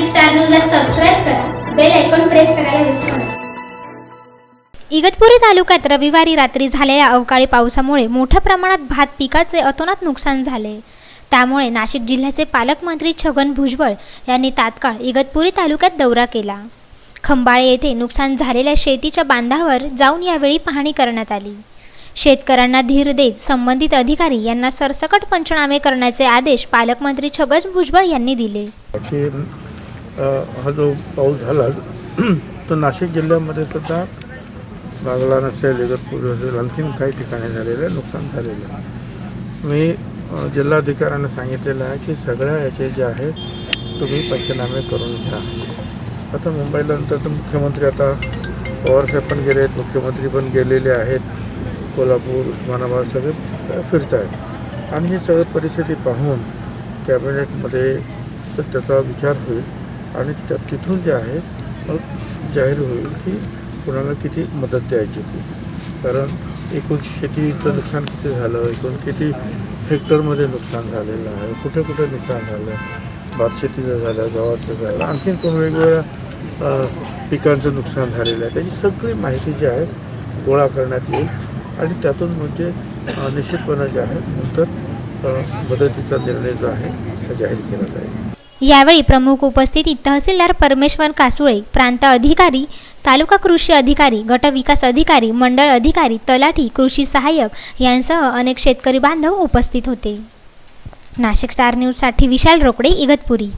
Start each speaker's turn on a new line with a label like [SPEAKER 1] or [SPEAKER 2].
[SPEAKER 1] Nashik star न्यूजला subscribe करा. Bell icon press करायला विसरू नका.
[SPEAKER 2] इगतपुरी तालुक्यात रविवारी रात्री झालेल्या अवकाळी पावसामुळे मोठ्या प्रमाणात भात पिकाचे अतोनात नुकसान झाले. त्यामुळे नाशिक जिल्ह्याचे पालकमंत्री छगन भुजबळ यांनी तात्काळ इगतपुरी तालुक्यात दौरा केला. खंबाळे येथे नुकसान झालेल्या शेतीच्या बांधावर जाऊन यावेळी पाहणी करण्यात आली. शेतकऱ्यांना धीर देत संबंधित अधिकारी यांना सरसकट पंचनामे करण्याचे आदेश पालकमंत्री छगन भुजबळ यांनी दिले.
[SPEAKER 3] हा जो पाऊस झाला तो नाशिक जिल्ह्यामध्ये सुद्धा बागला नसेल इगतपूर असेल आणखीन काही ठिकाणी झालेलं आहे नुकसान झालेलं आहे. मी जिल्हाधिकाऱ्यांना सांगितलेलं आहे की सगळ्या याचे जे आहेत तुम्ही पंचनामे करून घ्या. आता मुंबईला नंतर तर मुख्यमंत्री आता पवारसाहेब पण गेले आहेत मुख्यमंत्री पण गेलेले आहेत. कोल्हापूर उस्मानाबाद सगळे फिरत आहेत आणि ही सगळी परिस्थिती पाहून कॅबिनेटमध्ये त्याचा विचार होईल. आणि त्या तिथून जे आहे मग जाहीर होईल की कुणाला किती मदत द्यायची ती कारण एकूण शेतीचं नुकसान किती झालं एकूण किती हेक्टरमध्ये नुकसान झालेलं आहे कुठे कुठे नुकसान झालं भात शेतीचं झालं गव्हाचं झालं आणखीन कोण वेगवेगळ्या पिकांचं नुकसान झालेलं आहे. त्याची सगळी माहिती जी आहे गोळा करण्यात येईल. आणि त्यातून म्हणजे निश्चितपणे जे आहे नंतर मदतीचा निर्णय जो आहे तो जाहीर केला जाईल.
[SPEAKER 2] यावेळी प्रमुख उपस्थितीत तहसीलदार परमेश्वर कासुळे प्रांत अधिकारी तालुका कृषी अधिकारी गट विकास अधिकारी मंडळ अधिकारी तलाठी कृषी सहाय्यक यांसह अनेक शेतकरी बांधव उपस्थित होते. नाशिक स्टार न्यूजसाठी विशाल रोकडे इगतपुरी.